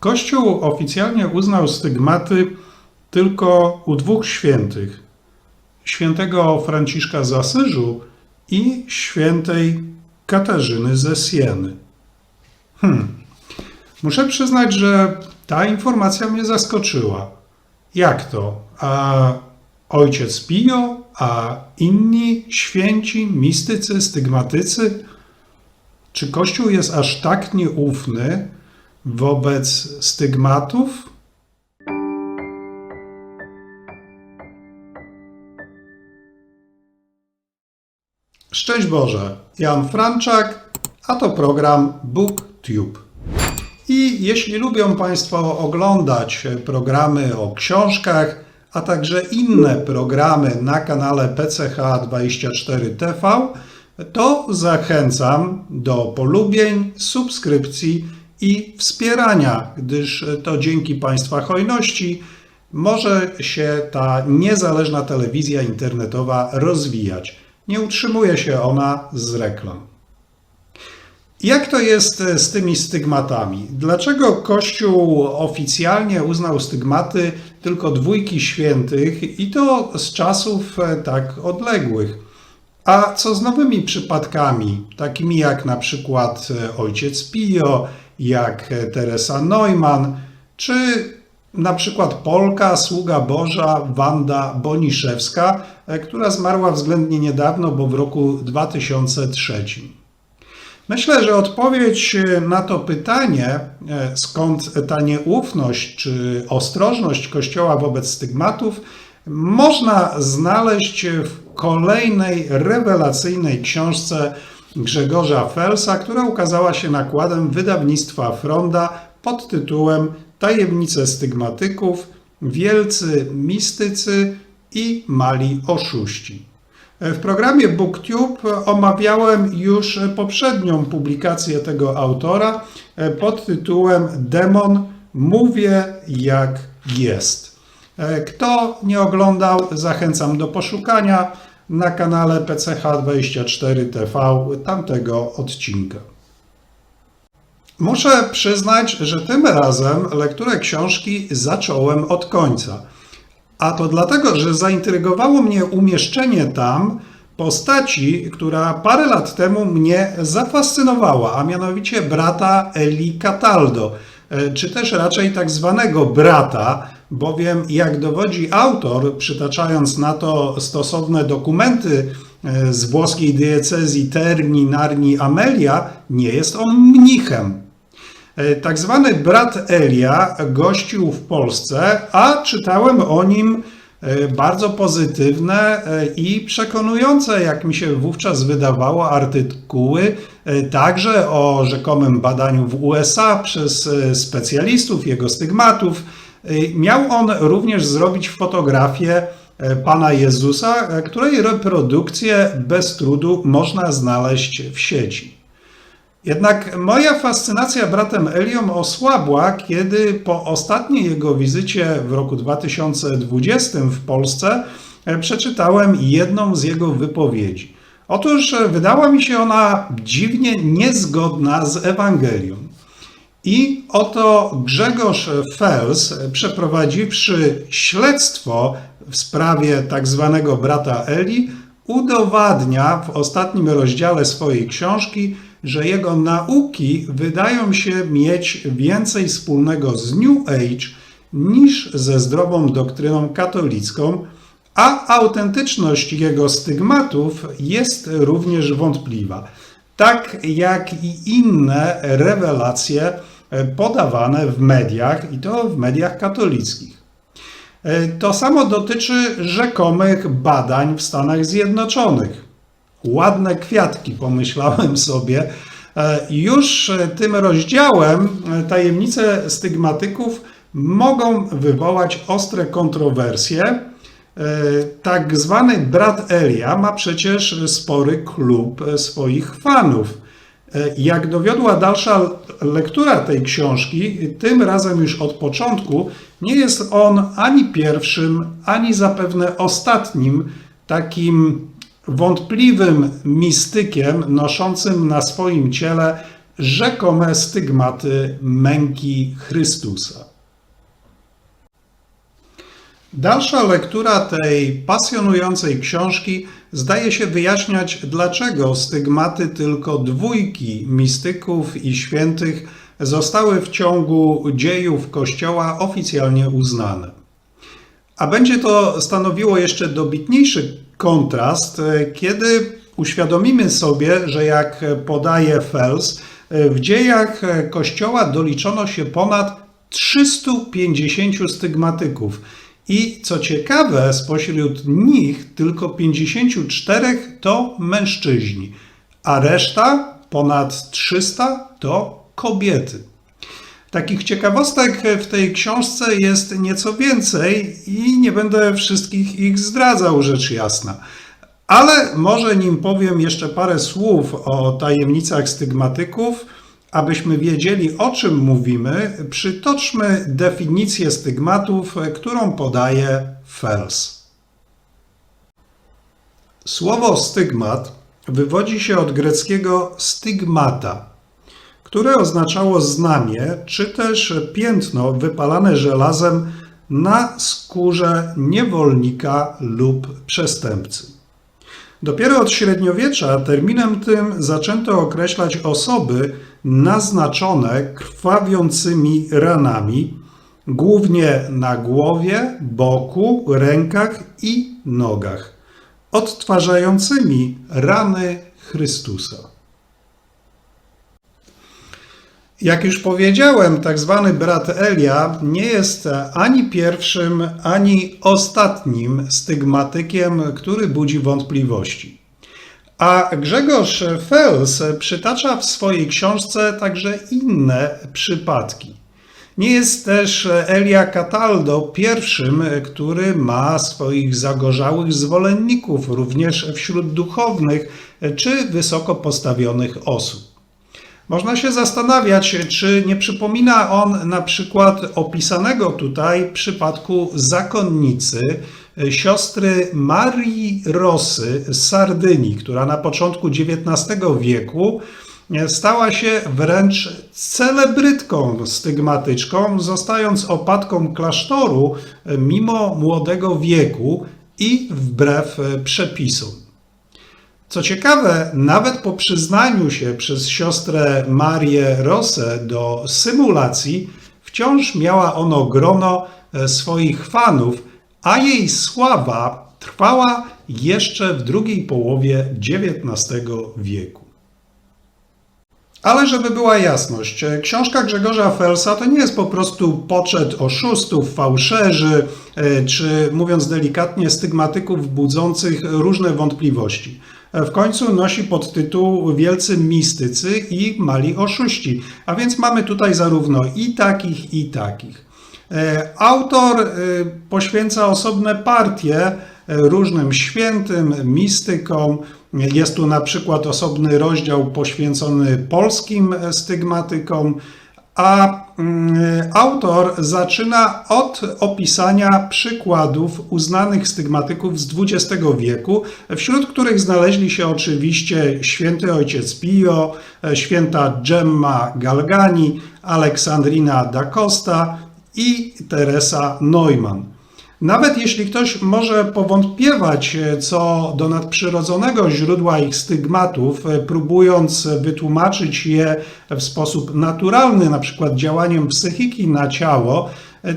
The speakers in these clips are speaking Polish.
Kościół oficjalnie uznał stygmaty tylko u dwóch świętych: świętego Franciszka z Asyżu i świętej Katarzyny ze Sieny. Hmm. Muszę przyznać, że ta informacja mnie zaskoczyła. Jak to? A ojciec Pio, a inni święci, mistycy, stygmatycy? Czy Kościół jest aż tak nieufny wobec stygmatów? Szczęść Boże, Jan Franczak, a to program BookTube. I jeśli lubią Państwo oglądać programy o książkach, a także inne programy na kanale PCH24TV, to zachęcam do polubień, subskrypcji i wspierania, gdyż to dzięki Państwa hojności może się ta niezależna telewizja internetowa rozwijać. Nie utrzymuje się ona z reklam. Jak to jest z tymi stygmatami? Dlaczego Kościół oficjalnie uznał stygmaty tylko dwójki świętych i to z czasów e, tak odległych? A co z nowymi przypadkami, takimi jak na przykład e, ojciec Pio, jak e, Teresa Neumann, czy na przykład Polka, sługa Boża Wanda Boniszewska, która zmarła względnie niedawno, bo w roku 2003. Myślę, że odpowiedź na to pytanie, e, skąd ta nieufność czy ostrożność Kościoła wobec stygmatów, można znaleźć w kolejnej rewelacyjnej książce Grzegorza Felsa, która ukazała się nakładem wydawnictwa Fronda pod tytułem Tajemnice stygmatyków, wielcy mistycy i mali oszuści. W programie BookTube omawiałem już poprzednią publikację tego autora pod tytułem Demon Mówię jak jest. Kto nie oglądał, zachęcam do poszukania na kanale PCH24TV tamtego odcinka. Muszę przyznać, że tym razem lekturę książki zacząłem od końca. A to dlatego, że zaintrygowało mnie umieszczenie tam postaci, która parę lat temu mnie zafascynowała, a mianowicie brata Eli Cataldo, e, czy też raczej tak zwanego brata, bowiem jak dowodzi autor, przytaczając na to stosowne dokumenty e, z włoskiej diecezji Terni, Narni, Amelia, nie jest on mnichem. E, tak zwany brat Elia gościł w Polsce, a czytałem o nim e, bardzo pozytywne i przekonujące, jak mi się wówczas wydawało, artykuły, także o rzekomym badaniu w USA przez specjalistów, jego stygmatów. Miał on również zrobić fotografię Pana Jezusa, której reprodukcję bez trudu można znaleźć w sieci. Jednak moja fascynacja bratem Elią osłabła, kiedy po ostatniej jego wizycie w roku 2020 w Polsce e, przeczytałem jedną z jego wypowiedzi. Otóż e, wydała mi się ona dziwnie niezgodna z Ewangelią. I oto Grzegorz Fels, przeprowadziwszy śledztwo w sprawie tak zwanego brata Eli, udowadnia w ostatnim rozdziale swojej książki, że jego nauki wydają się mieć więcej wspólnego z New Age niż ze zdrową doktryną katolicką, a autentyczność jego stygmatów jest również wątpliwa, tak jak i inne rewelacje podawane w mediach, i to w mediach katolickich. To samo dotyczy rzekomych badań w Stanach Zjednoczonych. Ładne kwiatki, pomyślałem sobie. E, już tym rozdziałem e, tajemnice stygmatyków mogą wywołać ostre kontrowersje. E, tak zwany brat Elia ma przecież spory klub swoich fanów. Jak dowiodła dalsza lektura tej książki, tym razem już od początku, nie jest on ani pierwszym, ani zapewne ostatnim takim wątpliwym mistykiem noszącym na swoim ciele rzekome stygmaty męki Chrystusa. Dalsza lektura tej pasjonującej książki zdaje się wyjaśniać, dlaczego stygmaty tylko dwójki mistyków i świętych zostały w ciągu dziejów Kościoła oficjalnie uznane. A będzie to stanowiło jeszcze dobitniejszy kontrast, kiedy uświadomimy sobie, że jak podaje Fels, w dziejach Kościoła doliczono się ponad 350 stygmatyków. I co ciekawe, spośród nich tylko 54 to mężczyźni, a reszta, ponad 300, to kobiety. Takich ciekawostek w tej książce jest nieco więcej i nie będę wszystkich ich zdradzał, rzecz jasna. Ale może nim powiem jeszcze parę słów o tajemnicach stygmatyków, abyśmy wiedzieli o czym mówimy, przytoczmy definicję stygmatów, którą podaje Fels. Słowo stygmat wywodzi się od greckiego stygmata, które oznaczało znamie czy też piętno wypalane żelazem na skórze niewolnika lub przestępcy. Dopiero od średniowiecza terminem tym zaczęto określać osoby naznaczone krwawiącymi ranami, głównie na głowie, boku, rękach i nogach, odtwarzającymi rany Chrystusa. Jak już powiedziałem, tak zwany brat Elia nie jest ani pierwszym, ani ostatnim stygmatykiem, który budzi wątpliwości. A Grzegorz Fels przytacza w swojej książce także inne przypadki. Nie jest też Elia Cataldo pierwszym, który ma swoich zagorzałych zwolenników również wśród duchownych czy wysoko postawionych osób. Można się zastanawiać, czy nie przypomina on na przykład opisanego tutaj przypadku zakonnicy siostry Marii Rosy z Sardynii, która na początku XIX wieku stała się wręcz celebrytką stygmatyczką, zostając opatką klasztoru mimo młodego wieku i wbrew przepisom. Co ciekawe, nawet po przyznaniu się przez siostrę Marię Rosę do symulacji, wciąż miała ono grono swoich fanów, a jej sława trwała jeszcze w drugiej połowie XIX wieku. Ale żeby była jasność, książka Grzegorza Felsa to nie jest po prostu poczet oszustów, fałszerzy, czy mówiąc delikatnie, stygmatyków budzących różne wątpliwości. W końcu nosi podtytuł Wielcy Mistycy i Mali Oszuści, a więc mamy tutaj zarówno i takich, i takich. Autor poświęca osobne partie różnym świętym, mistykom. Jest tu na przykład osobny rozdział poświęcony polskim stygmatykom, a autor zaczyna od opisania przykładów uznanych stygmatyków z XX wieku, wśród których znaleźli się oczywiście święty ojciec Pio, święta Gemma Galgani, Aleksandrina da Costa i Teresa Neumann. Nawet jeśli ktoś może powątpiewać co do nadprzyrodzonego źródła ich stygmatów, próbując wytłumaczyć je w sposób naturalny, na przykład działaniem psychiki na ciało,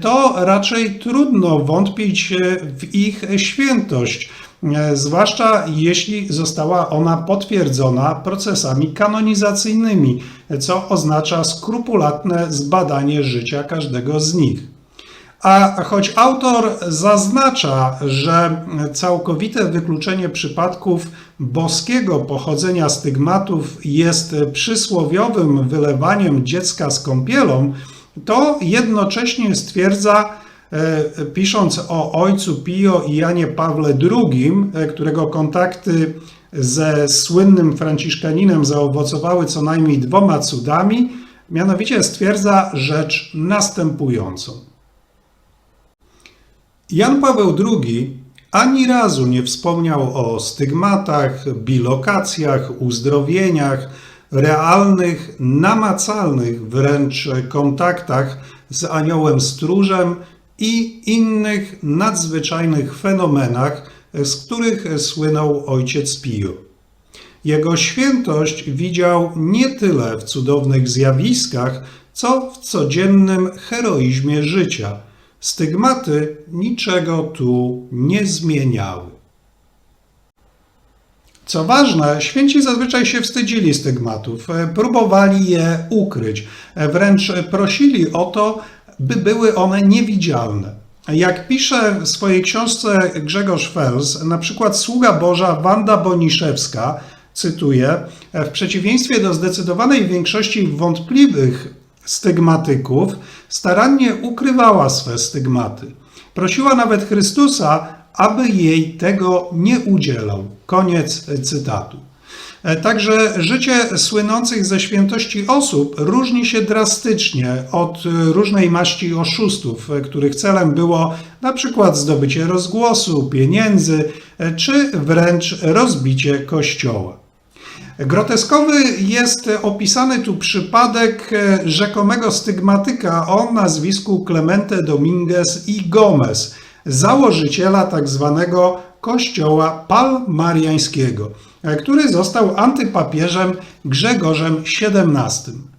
to raczej trudno wątpić w ich świętość, zwłaszcza jeśli została ona potwierdzona procesami kanonizacyjnymi, co oznacza skrupulatne zbadanie życia każdego z nich. A choć autor zaznacza, że całkowite wykluczenie przypadków boskiego pochodzenia stygmatów jest przysłowiowym wylewaniem dziecka z kąpielą, to jednocześnie stwierdza, pisząc o ojcu Pio i Janie Pawle II, którego kontakty ze słynnym franciszkaninem zaowocowały co najmniej dwoma cudami, mianowicie stwierdza rzecz następującą. Jan Paweł II ani razu nie wspomniał o stygmatach, bilokacjach, uzdrowieniach, realnych, namacalnych wręcz kontaktach z aniołem stróżem i innych nadzwyczajnych fenomenach, z których słynął ojciec Pio. Jego świętość widział nie tyle w cudownych zjawiskach, co w codziennym heroizmie życia. Stygmaty niczego tu nie zmieniały. Co ważne, święci zazwyczaj się wstydzili stygmatów, próbowali je ukryć, wręcz prosili o to, by były one niewidzialne. Jak pisze w swojej książce Grzegorz Fels, na przykład sługa Boża Wanda Boniszewska, cytuję, w przeciwieństwie do zdecydowanej większości wątpliwych stygmatyków, starannie ukrywała swe stygmaty. Prosiła nawet Chrystusa, aby jej tego nie udzielał. Koniec cytatu. E, Także życie słynących ze świętości osób różni się drastycznie od e, różnej maści oszustów, e, których celem było na przykład zdobycie rozgłosu, pieniędzy czy wręcz rozbicie kościoła. Groteskowy jest opisany tu przypadek rzekomego stygmatyka o nazwisku Clemente Dominguez y Gomez, założyciela tak zwanego kościoła palmariańskiego, który został antypapieżem Grzegorzem XVII.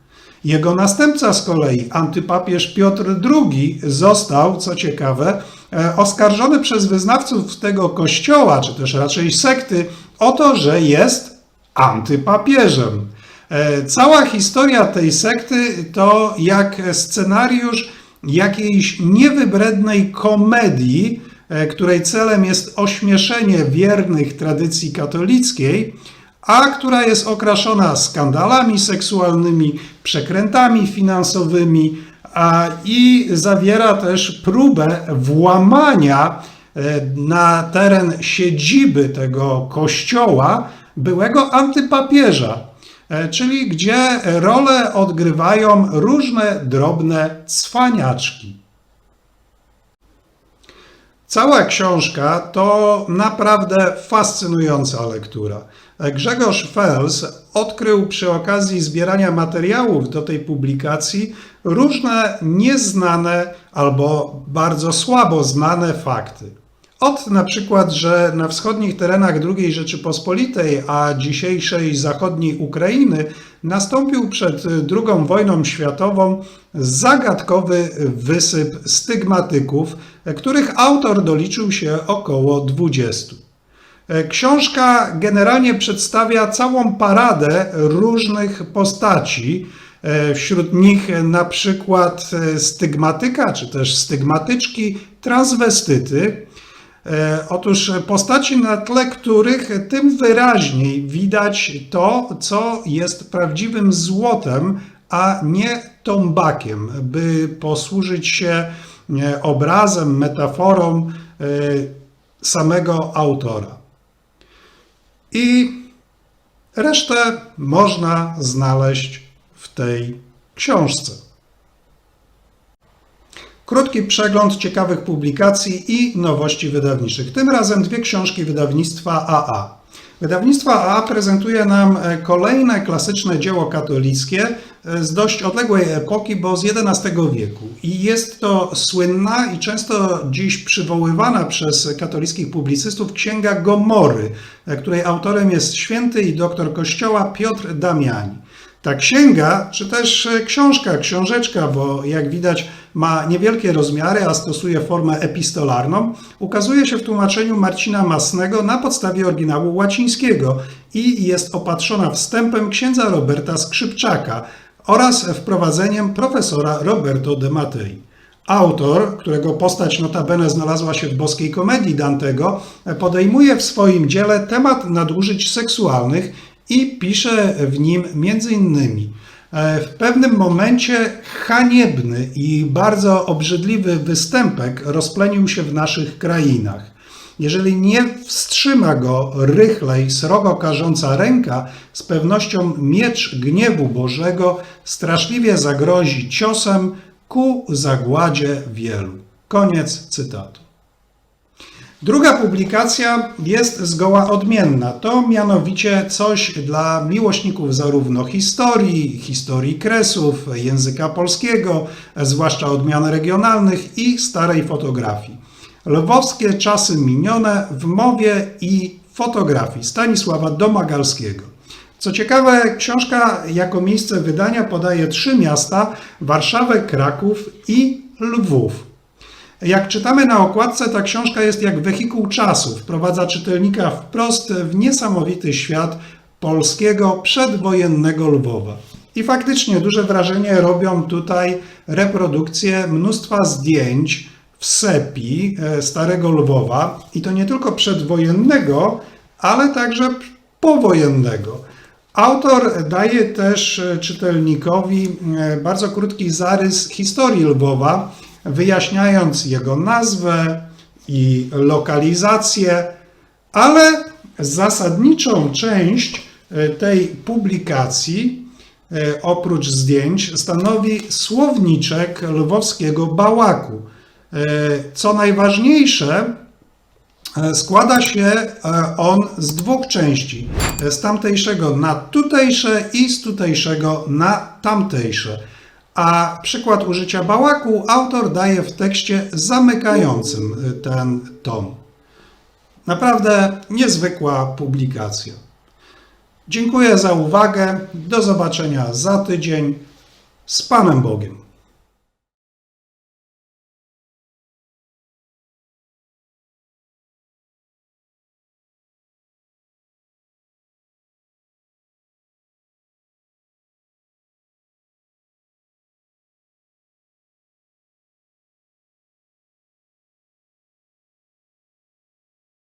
Jego następca z kolei, antypapież Piotr II, został, co ciekawe, e, oskarżony przez wyznawców tego kościoła, czy też raczej sekty, o to, że jest antypapieżem. E, Cała historia tej sekty to jak scenariusz jakiejś niewybrednej komedii, e, której celem jest ośmieszenie wiernych tradycji katolickiej, a która jest okraszona skandalami seksualnymi, przekrętami finansowymi a, i zawiera też próbę włamania e, na teren siedziby tego kościoła byłego antypapieża, e, czyli gdzie rolę odgrywają różne drobne cwaniaczki. Cała książka to naprawdę fascynująca lektura. Grzegorz Fels odkrył przy okazji zbierania materiałów do tej publikacji różne nieznane albo bardzo słabo znane fakty. Od na przykład, że na wschodnich terenach II Rzeczypospolitej, a dzisiejszej zachodniej Ukrainy, nastąpił przed II wojną światową zagadkowy wysyp stygmatyków, których autor doliczył się około 20. Książka generalnie przedstawia całą paradę różnych postaci. Wśród nich na przykład stygmatyka, czy też stygmatyczki, transwestyty. E, Otóż postaci, na tle których tym wyraźniej widać to, co jest prawdziwym złotem, a nie tombakiem, by posłużyć się e, obrazem, metaforą e, samego autora. I resztę można znaleźć w tej książce. Krótki przegląd ciekawych publikacji i nowości wydawniczych. Tym razem dwie książki wydawnictwa AA. Wydawnictwo AA prezentuje nam e, kolejne klasyczne dzieło katolickie e, z dość odległej epoki, bo z XI wieku. I jest to słynna i często dziś przywoływana przez katolickich publicystów księga Gomory, e, której autorem jest święty i doktor kościoła Piotr Damiani. Ta księga, czy też książka, książeczka, bo jak widać ma niewielkie rozmiary, a stosuje formę epistolarną, ukazuje się w tłumaczeniu Marcina Masnego na podstawie oryginału łacińskiego i jest opatrzona wstępem księdza Roberta Skrzypczaka oraz wprowadzeniem profesora Roberto de Matei. Autor, którego postać notabene znalazła się w boskiej komedii Dantego, podejmuje w swoim dziele temat nadużyć seksualnych i pisze w nim między innymi w pewnym momencie haniebny i bardzo obrzydliwy występek rozplenił się w naszych krainach. Jeżeli nie wstrzyma go rychlej, srogo karząca ręka, z pewnością miecz gniewu Bożego straszliwie zagrozi ciosem ku zagładzie wielu. Koniec cytatu. Druga publikacja jest zgoła odmienna. To mianowicie coś dla miłośników zarówno historii, historii kresów, języka polskiego, zwłaszcza odmian regionalnych i starej fotografii. Lwowskie czasy minione w mowie i fotografii Stanisława Domagalskiego. Co ciekawe, książka jako miejsce wydania podaje trzy miasta: Warszawę, Kraków i Lwów. Jak czytamy na okładce, ta książka jest jak wehikuł czasu. Wprowadza czytelnika wprost w niesamowity świat polskiego przedwojennego Lwowa. I faktycznie duże wrażenie robią tutaj reprodukcje mnóstwa zdjęć w sepi e, Starego Lwowa. I to nie tylko przedwojennego, ale także powojennego. Autor daje też e, czytelnikowi e, bardzo krótki zarys historii Lwowa, wyjaśniając jego nazwę i lokalizację, ale zasadniczą część e, tej publikacji, e, oprócz zdjęć, stanowi słowniczek lwowskiego bałaku. E, Co najważniejsze, Składa się on z dwóch części. Z tamtejszego na tutejsze i z tutejszego na tamtejsze. A przykład użycia bałaku autor daje w tekście zamykającym ten tom. Naprawdę niezwykła publikacja. Dziękuję za uwagę. Do zobaczenia za tydzień. Z Panem Bogiem.